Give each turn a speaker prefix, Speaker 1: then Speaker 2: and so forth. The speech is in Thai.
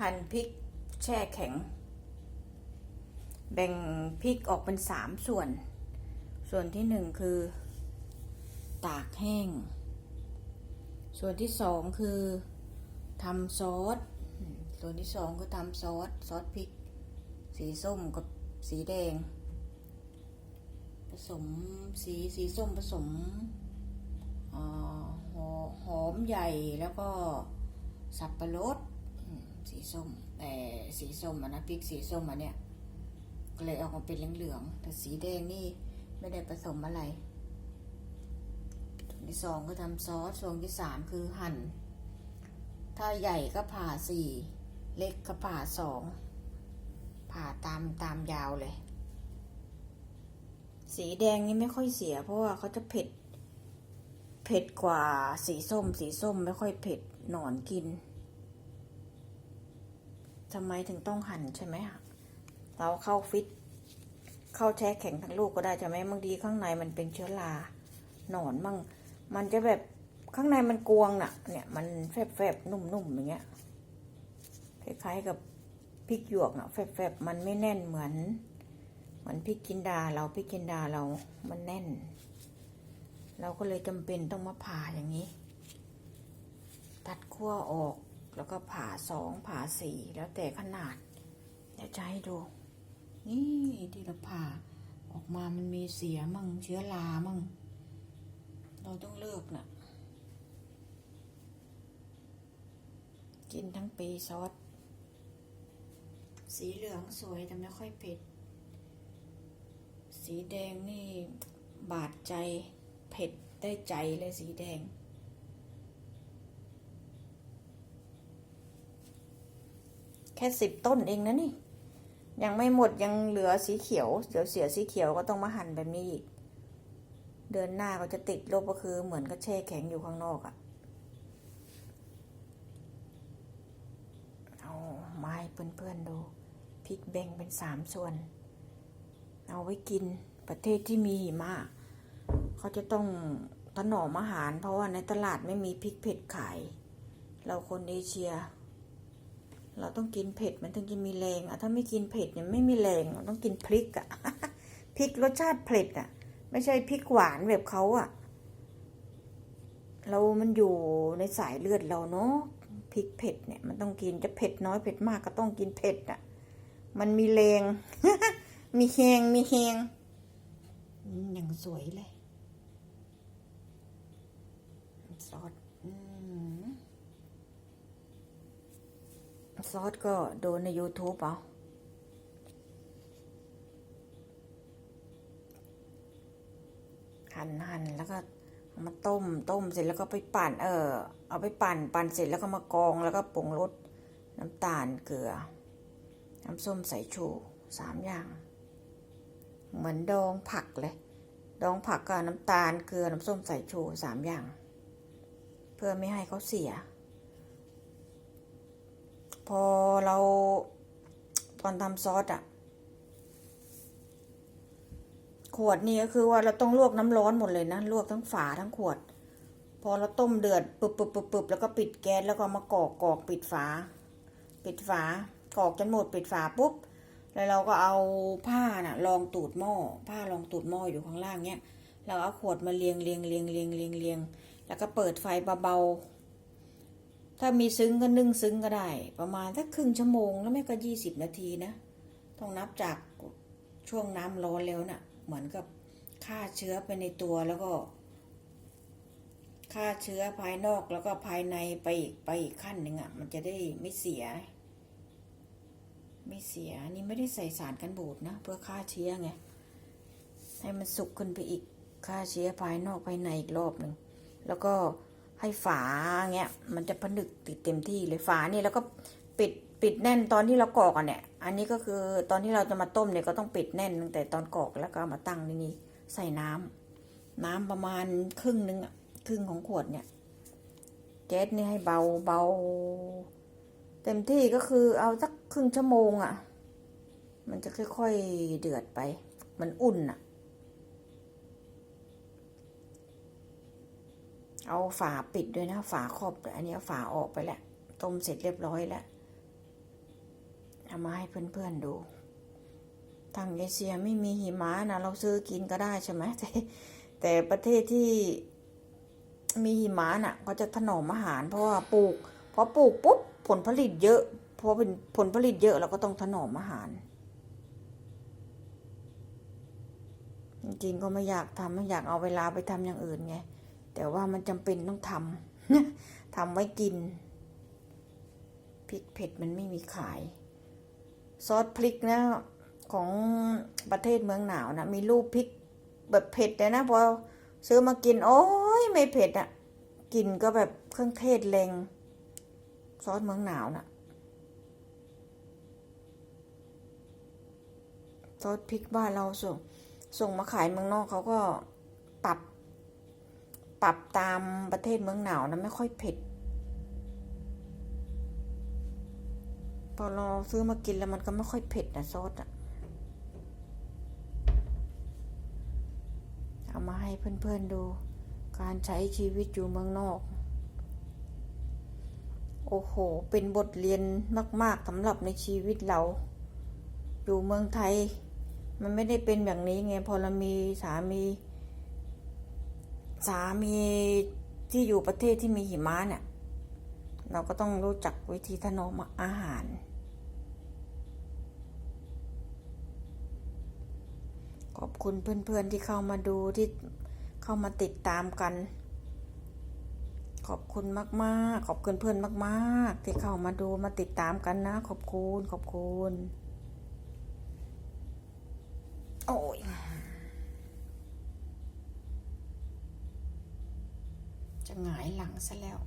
Speaker 1: หั่นพริกแช่แข็ง แบ่งพริกออกเป็นสามส่วน ส่วนที่หนึ่งคือ ตากแห้ง ส่วนที่สองคือทำซอส ส่วนที่สองคือทำซอส ซอสพริก สีส้มกับสีแดง ผสมสีสีส้มผสมอหอมใหญ่แล้วก็สับปะรด สีส้มแต่สีส้มอะนะพริกสีส้มอันเนี้ยก็เลยออกมาเป็นเหลืองๆแต่สีแดงนี่ไม่ได้ผสมอะไรส่วนที่สองก็ทำซอสส่วนที่สามคือหั่น ถ้าใหญ่ก็ผ่าสี่เล็กก็ผ่าสองผ่าตามตามยาวเลย สีแดงนี่ไม่ค่อยเสีย เพราะว่าเขาจะเผ็ด เผ็ดกว่าสีส้ม สีส้มไม่ค่อยเผ็ดหนอนกิน ทำไมถึงต้องหั่นใช่ไหมอะเราเข้าฟิต เข้าแช่แข็งทั้งลูกก็ได้ใช่ไหมบางทีข้างในมันเป็นเชื้อราหนอนมั่งมันจะแบบข้างในมันกวงน่ะ เนี่ย มันแฟบๆนุ่มๆอย่างเงี้ยคล้ายๆกับพริกหยวกน่ะแฟบๆมันไม่แน่นเหมือนเหมือนพริกกินดาเราพริกกินดาเรามันแน่น เราก็เลยจำเป็นต้องมาผ่าอย่างนี้ ตัดขั้วออก แล้วก็ผ่าสองผ่าสี่แล้วแต่ขนาด เดี๋ยวจะให้ดู นี่ที่เราผ่าออกมามันมีเสียมั่งเชื้อรามั่งเราต้องเลือกนะกินทั้งปีซอส สีเหลืองสวยแต่ไม่ค่อยเผ็ด สีแดงนี่บาดใจ เผ็ดได้ใจเลยสีแดง แค่สิบต้นเองนะนี่ ยังไม่หมดยังเหลือสีเขียวเดี๋ยวเสียสีเขียวก็ต้องมาหั่นแบบนี้อีก เดือนหน้าก็จะติดลบก็คือเหมือนก็แช่แข็งอยู่ข้างนอกอะ่ะเอาไม้เพื่อนๆดูพริกแบ่งเป็นสามส่วน เอาไว้กินประเทศที่มีหิมะเขาจะต้องถนอมอาหาร เพราะว่าในตลาดไม่มีพริกเผ็ดขาย เราคนเอเชีย เราต้องกินเผ็ดมันถึงจะมีแรงอะถ้าไม่กินเผ็ดเนี่ยไม่มีแรงเราต้องกินพริกอะพริกรสชาติเผ็ดอะไม่ใช่พริกหวานแบบเขาอะเรามันอยู่ในสายเลือดเราเนาะพริกเผ็ดเนี่ยมันต้องกินจะเผ็ดน้อยเผ็ดมากก็ต้องกินเผ็ดอะมันมีแรง มีแหงมีแหงอย่างสวยเลยซอสอืม ซอสก็ดูใน YouTube เอาหั่นหั่นแล้วก็มาต้มต้มเสร็จแล้วก็ไปปั่น เออ เอาไปปั่นปั่นเสร็จแล้วก็มากรองแล้วก็ปรุงรสน้ำตาลเกลือ น้ำส้มสายชูสามอย่าง เหมือนดองผักเลย ดองผักกับน้ำตาลเกลือน้ำส้มสายชูสามอย่าง เพื่อไม่ให้เขาเสีย พอเราตอนทำซอสอะขวดนี่ก็คือว่าเราต้องลวกน้ำร้อนหมดเลยนะลวกทั้งฝาทั้งขวด พอเราต้มเดือดปุบปุบปุบปุบแล้วก็ปิดแก๊สแล้วก็มากอกกอกปิดฝา ปิดฝากอกจนหมดปิดฝาปุ๊บแล้วเราก็เอาผ้าน่ะรองตูดหม้อผ้ารองตูดหม้ออยู่ข้างล่างเนี้ยเราเอาขวดมาเรียงเรียงเรียงเรียงเรียงเรียงแล้วก็เปิดไฟเบาๆ ถ้ามีซึ้งก็นึ่งซึ้งก็ได้ ประมาณสักครึ่งชั่วโมงแล้วไม่ก็ยี่สิบนาทีนะ ต้องนับจากช่วงน้ำร้อนแล้วน่ะ เหมือนกับฆ่าเชื้อไปในตัวแล้วก็ฆ่าเชื้อภายนอกแล้วก็ภายในไปอีกไปอีกขั้นหนึ่งอะ มันจะได้ไม่เสีย ไม่เสียนี่ไม่ได้ใส่สารกันบูดนะ เพื่อฆ่าเชื้อไงให้มันสุกขึ้นไปอีกฆ่าเชื้อภายนอกภายในอีกรอบหนึ่งแล้วก็ ให้ฝาเงี้ยมันจะผนึกติดเต็มที่เลยฝานี่แล้วก็ปิดปิดแน่นตอนที่เรากรอกอะเนี่ย อันนี้ก็คือตอนที่เราจะมาต้มเนี่ยก็ต้องปิดแน่นตั้งแต่ตอนกรอกแล้วก็มาตั้งในนี้ใส่น้ำน้ำประมาณครึ่งหนึ่งอะครึ่งของขวดเนี่ยแก๊สนี่ให้เบาเบาเต็มที่ก็คือเอาสักครึ่งชั่วโมงอะ มันจะค่อยๆเดือดไป มันอุ่นอะ เอาฝาปิดด้วยนะ ฝาครอบอันนี้ฝาออกไปแล้ว ต้มเสร็จเรียบร้อยแล้ว เอามาให้เพื่อนๆดู ทางเอเชียไม่มีหิมะนะ เราซื้อกินก็ได้ใช่ไหมแต่แต่ประเทศที่มีหิมะน่ะเขาจะถนอมอาหาร เพราะว่าปลูกพอปลูกปุ๊บผลผลิตเยอะพอเป็นผลผลิตเยอะเราก็ต้องถนอมอาหาร จริงๆก็ไม่อยากทำไม่อยากเอาเวลาไปทำอย่างอื่นไง แต่ว่ามันจำเป็นต้องทำทำไว้กิน พริกเผ็ดมันไม่มีขาย ซอสพริกนะของประเทศเมืองหนาวนะมีรูปพริกแบบเผ็ดเลยนะพอซื้อมากิน โอ้ยไม่เผ็ดอะ่ะกลินก็แบบเครื่องเทศแรงซอสเมืองหนาวนะ่ะซอสพริกบ้านเราส่ง ส่งมาขายเมืองนอกเขาก็ปรับ ปรับตามประเทศเมืองหนาวนะไม่ค่อยเผ็ด พอเราซื้อมากินแล้วมันก็ไม่ค่อยเผ็ดนะซอสอะเอามาให้เพื่อนๆดู การใช้ชีวิตอยู่เมืองนอก โอ้โห เป็นบทเรียนมาก ๆสำหรับในชีวิตเรา อยู่เมืองไทย มันไม่ได้เป็นแบบนี้ไง พอเรามีสามี สามีที่อยู่ประเทศที่มีหิมะเนี่ย เราก็ต้องรู้จักวิธีถนอมอาหาร ขอบคุณเพื่อนๆที่เข้ามาดูที่เข้ามาติดตามกัน ขอบคุณมาก ๆ ขอบคุณเพื่อนมาก ๆ ที่เข้ามาดูมาติดตามกันนะ ขอบคุณ ขอบคุณ โอ้ย จะหงายหลังซะแล้ว